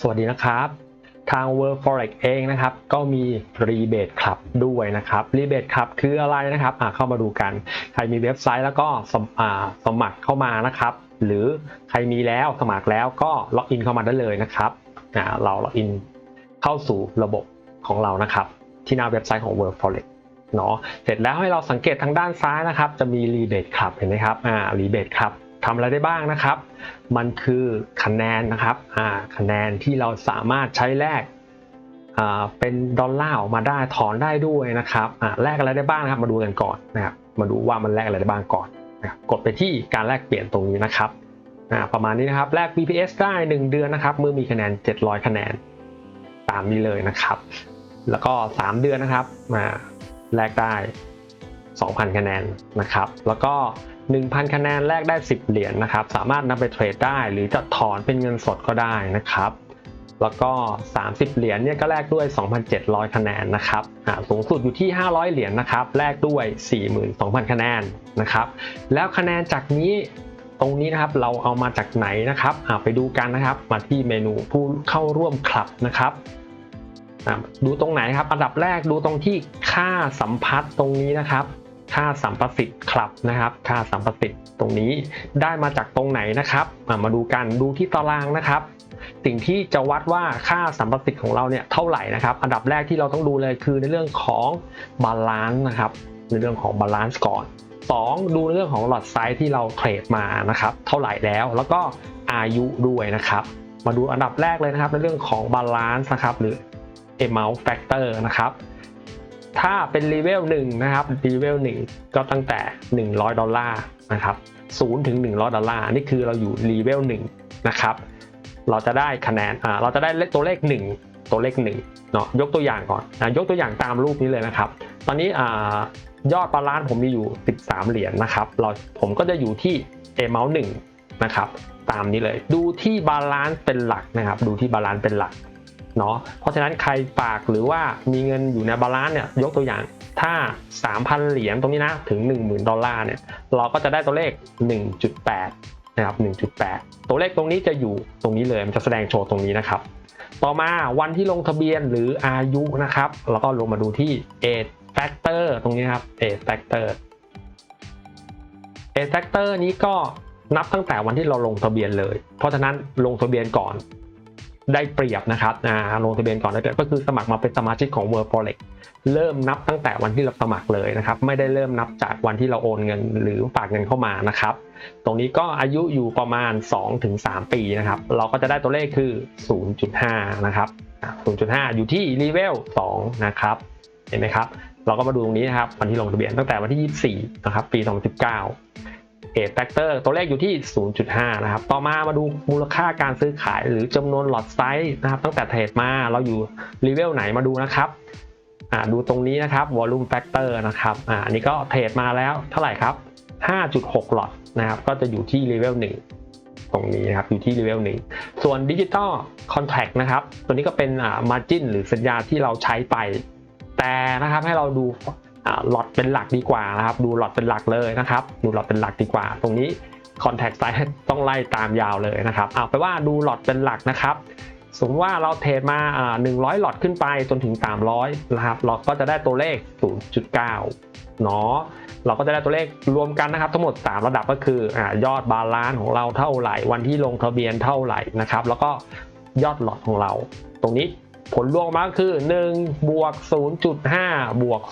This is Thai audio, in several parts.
สวัสดีนะครับ ทาง World Forex เองนะครับ ก็มี Rebate Club ด้วยนะครับ Rebate Club คืออะไรนะครับเข้ามาดูกัน ใครมีเว็บไซต์แล้วก็สม,สมัครเข้ามานะครับ หรือใครมีแล้วสมัครแล้วก็ล็อกอินเข้ามาได้เลยนะครับเราล็อกอินเข้าสู่ระบบของเรานะครับ ที่หน้าเว็บไซต์ของ World Forex เนาะเสร็จแล้วให้เราสังเกตทางด้านซ้ายนะครับ จะมี Rebate Club เห็นไหมครับอ่า Rebate Club ทำอะไรได้บ้างนะครับ มันคือคะแนนนะครับคะแนนที่เราสามารถใช้แลกเป็นดอลลาร์ออกมาได้ถอนได้ด้วยนะครับแลกอะไรได้บ้างนะครับ มาดูกันก่อนนะครับ มาดูว่ามันแลกอะไรได้บ้างก่อนนะกดไปที่การแลกเปลี่ยนตรงนี้นะครับประมาณนี้นะครับแลก BPS ได้ 1 เดือนนะครับ เมื่อมีคะแนน 700 คะแนนตามนี้เลยนะครับ แล้วก็ 3 เดือนนะครับมาแลกได้ 2,000 คะแนนนะครับ แล้วก็ 1,000 คะแนนแลกได้ 10 เหรียญนะครับ สามารถนำไปเทรดได้ หรือจะถอนเป็นเงินสดก็ได้นะครับ แล้วก็ 30 เหรียญเนี่ยก็แลกด้วย 2,700 คะแนนนะครับสูงสุดอยู่ที่ 500 เหรียญนะครับ แลกด้วย 42,000 คะแนนนะครับ แล้วคะแนนจากนี้ตรงนี้นะครับเราเอามาจากไหนนะครับไปดูกันนะครับ มาที่เมนูผู้เข้าร่วมคลับนะครับดูตรงไหนครับ อันดับแรกดูตรงที่ค่าสัมพัทธ์ตรงนี้นะครับ ค่าสัมประสิทธิ์คลับนะครับ ค่าสัมประสิทธิ์ตรงนี้ได้มาจากตรงไหนนะครับ มาดูกันดูที่ตารางนะครับ สิ่งที่จะวัดว่าค่าสัมประสิทธิ์ของเราเนี่ยเท่าไหร่นะครับ อันดับแรกที่เราต้องดูเลยคือในเรื่องของบาลานซ์นะครับในเรื่องของบาลานซ์ก่อน 2 ดูในเรื่องของหลอดไซส์ที่เราเทรดมานะครับ เท่าไหร่แล้วแล้วก็อายุด้วยนะครับ มาดูอันดับแรกเลยนะครับในเรื่องของบาลานซ์นะครับหรือ amount factor นะครับ ถ้าเป็น level 1นะครับ level 1ก็ตั้งแต่ 100 ดอลลาร์นะครับ0ถึง 100 ดอลลาร์นี่คือเราอยู่ level 1นะครับเราจะได้คะแนนอ่าเราจะได้ตัวเลข 1 ตัวเลข1เนาะยกตัวอย่างก่อนนะยกตัวอย่างตามรูปนี้เลยนะครับ ตอนนี้อ่ายอดบาลานซ์ผมมีอยู่ 13 เหรียญนะครับเราผมก็จะอยู่ที่ amount 1นะครับตามนี้เลย ดูที่บาลานซ์เป็นหลักนะครับ ดูที่บาลานซ์เป็นหลัก เนาะเพราะฉะนั้นใครฝากหรือว่ามีเงินอยู่ในบาลานซ์เนี่ยยกตัวอย่างถ้า 3,000 เหรียญตรงนี้นะถึง 10,000 ดอลลาร์เนี่ยเราก็จะได้ตัวเลข 1.8 นะครับ 1.8 ตัวเลขตรงนี้จะอยู่ตรงนี้เลยมันจะแสดงโชว์ตรงนี้นะครับ ต่อมาวันที่ลงทะเบียนหรืออายุนะครับ แล้วก็ลงมาดูที่ age factor ตรงนี้นะครับ age factor age factor นี้ก็นับตั้งแต่วันที่เราลงทะเบียนเลย เพราะฉะนั้นลงทะเบียนก่อน ได้เปรียบนะครับลงทะเบียนก่อนได้เปรียบก็คือสมัครมาเป็นสมาชิกของ World Forex เริ่มนับตั้งแต่วันที่เราสมัครเลยนะครับ ไม่ได้เริ่มนับจากวันที่เราโอนเงิน หรือฝากเงินเข้ามานะครับ ตรงนี้ก็อายุอยู่ประมาณ 2-3 ปีนะครับ เราก็จะได้ตัวเลขคือ 0.5 นะครับ 0.5 อยู่ที่ level 2นะครับ เห็นไหมครับ เราก็มาดูตรงนี้นะครับวันที่ลงทะเบียนตั้งแต่วันที่ 24 นะครับ ปี 2019 เอทแฟกเตอร์ตัวเลขอยู่ที่ 0.5 นะครับ ต่อมามาดูมูลค่าการซื้อขายหรือจำนวนหลอดไซส์นะครับ ตั้งแต่เทรดมาเราอยู่รีเวลไหนมาดูนะครับอ่าดูตรงนี้นะครับ volume factor นะครับอ่าอันนี้ก็เทรดมาแล้วเท่าไหร่ครับ 5.6 หลอดนะครับ ก็จะอยู่ที่ level 1ตรงนี้นะครับอยู่ที่ level 1ส่วน digital contract นะครับตัวนี้ก็เป็นอ่า margin หรือสัญญาที่เราใช้ไป แต่นะครับให้เราดู หลอดเป็นหลักดีกว่านะครับ ดูหลอดเป็นหลักเลยนะครับ ดูหลอดเป็นหลักดีกว่า ตรงนี้ contact size ต้องไล่ตามยาวเลยนะครับเอาไปว่าดูหลอดเป็นหลักนะครับ สมมติว่าเราเทรดมา 100 หลอดขึ้นไปจนถึง 300 นะครับ เราก็จะได้ตัวเลข 0.9 เนาะ เราก็จะได้ตัวเลขรวมกันนะครับ ทั้งหมด 3 ระดับก็คืออยอดบาลานซ์ของเราเท่าไหร่ วันที่ลงทะเบียนเท่าไหร่นะครับ แล้วก็ยอดหลอดของเรา ตรงนี้ ผลรวมมาก็คือ 1 บวก 0.5 บวก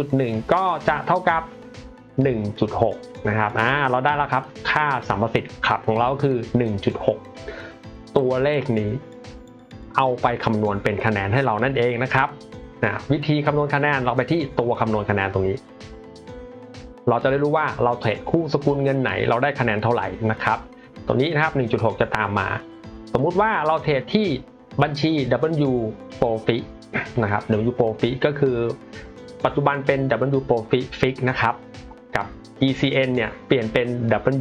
0.1 ก็จะเท่ากับ 1.6 นะครับอ่าเราได้แล้วครับ ค่าสัมประสิทธิ์ขับของเราคือ 1.6 ตัวเลขนี้ เอาไปคำนวณเป็นคะแนนให้เรานั่นเองนะครับนะวิธีคำนวณคะแนนเราไปที่ตัวคำนวณคะแนนตรงนี้ เราจะได้รู้ว่าเราเทรดคู่สกุลเงินไหน เราได้คะแนนเท่าไหร่นะครับตัวนี้นะครับ 1.6 จะตามมา สมมุติว่าเราเทรดที่ บัญชี W Profit นะครับ W Profit ก็คือปัจจุบันเป็น W Profit Fix นะครับ กับ ECN เนี่ยเปลี่ยนเป็น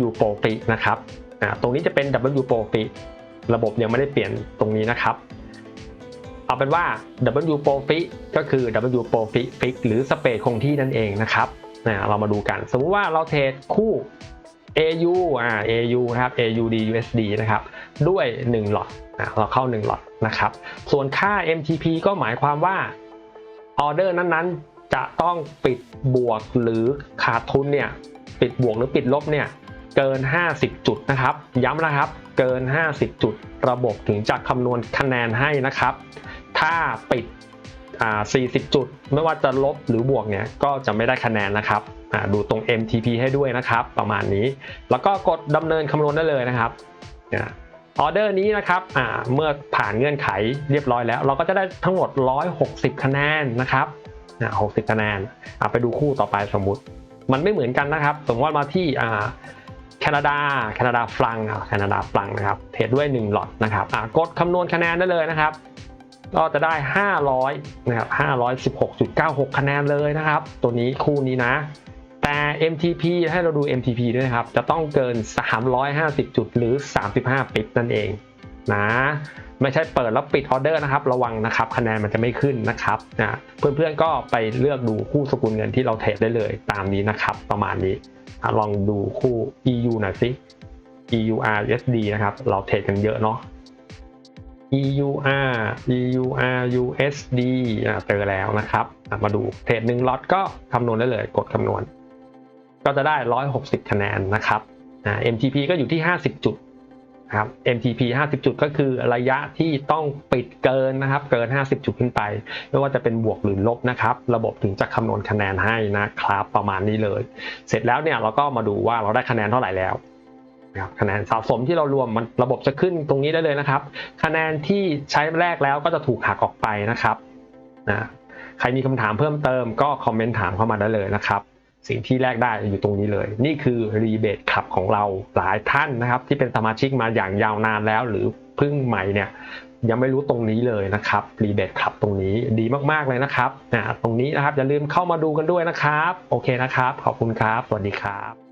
W Profit นะครับตรงนี้จะเป็น W Profit ระบบยังไม่ได้เปลี่ยนตรงนี้นะครับ เอาเป็นว่า W Profit ก็คือ W Profit Fix หรือสเปซคงที่นั่นเองนะครับเรามาดูกัน สมมุติว่าเราเทรดคู่ AU อ่า AU นะครับ AUD USD นะครับ ด้วย 1 หลอดอะเราเข้า 1 หลอดนะครับ ส่วนค่า MTP ก็หมายความว่าออเดอร์นั้นๆ จะต้องปิดบวกหรือขาดทุนเนี่ย ปิดบวกหรือปิดลบเนี่ย เกิน 50 จุดนะครับ ย้ำนะครับ เกิน 50 จุด ระบบถึงจะคำนวณคะแนนให้นะครับ ถ้าปิด 40 จุด ไม่ว่าจะลบหรือบวกเนี่ยก็จะไม่ได้คะแนนนะครับดูตรง MTP ให้ด้วยนะครับ ประมาณนี้ แล้วก็กดดำเนินคำนวณได้เลยนะครับออเดอร์นี้นะครับเมื่อผ่านเงื่อนไขเรียบร้อยแล้ว เราก็จะได้ทั้งหมด 160 คะแนนนะครับ60 คะแนนอ่าไปดูคู่ต่อไปสมมุติ มันไม่เหมือนกันนะครับ สมมติว่ามาที่แคนาดาแคนาดาฟลังแคนาดาฟลังนะครับเทรดด้วย 1 หลอดนะครับกดคำนวณคะแนนได้เลยนะครับ ก็จะได้ 500นะครับ516.96 คะแนนเลยนะครับ ตัวนี้คู่นี้นะ แต่ MTP ให้เราดู MTP ด้วยนะครับ จะต้องเกิน 350 จุดหรือ 35 ปิดนั่นเองนะไม่ใช่เปิดแล้วปิดออเดอร์นะครับ ระวังนะครับคะแนนมันจะไม่ขึ้นนะครับนะเพื่อนๆก็ไปเลือกดูคู่สกุลเงินที่เราเทรดได้เลยตามนี้นะครับ ประมาณนี้ลองดูคู่ EU หน่อยสิ EURUSD นะครับ เราเทรดกันเยอะเนาะ EUR EUR USD อะเจอแล้วนะครับ มาดูเทรดหนึ่งล็อตก็คำนวณได้เลยกดคำนวณ ก็จะได้ 160 คะแนนนะครับอ่า MTP ก็อยู่ที่ 50 จุดครับ MTP 50 จุดก็คือระยะที่ต้องปิดเกินนะครับ เกิน 50 จุดขึ้นไป ไม่ว่าจะเป็นบวกหรือลบนะครับ ระบบถึงจะคำนวณคะแนนให้นะครับ ประมาณนี้เลย เสร็จแล้วเนี่ยเราก็มาดูว่าเราได้คะแนนเท่าไหร่แล้ว นะครับคะแนนสะสมที่เรารวมมันระบบจะขึ้นตรงนี้ได้เลยนะครับ คะแนนที่ใช้แรกแล้วก็จะถูกหักออกไปนะครับนะใครมีคำถามเพิ่มเติมก็คอมเมนต์ถามเข้ามาได้เลยนะครับ สิ่งที่แลกได้อยู่ตรงนี้เลย นี่คือรีเบทขับของเราหลายท่านนะครับ ที่เป็นสมาชิกมาอย่างยาวนานแล้ว หรือเพิ่งใหม่เนี่ยยังไม่รู้ตรงนี้เลยนะครับรีเบทขับตรงนี้ดีมากๆเลยนะครับนะตรงนี้นะครับอย่าลืมเข้ามาดูกันด้วยนะครับ โอเคนะครับ ขอบคุณครับ สวัสดีครับ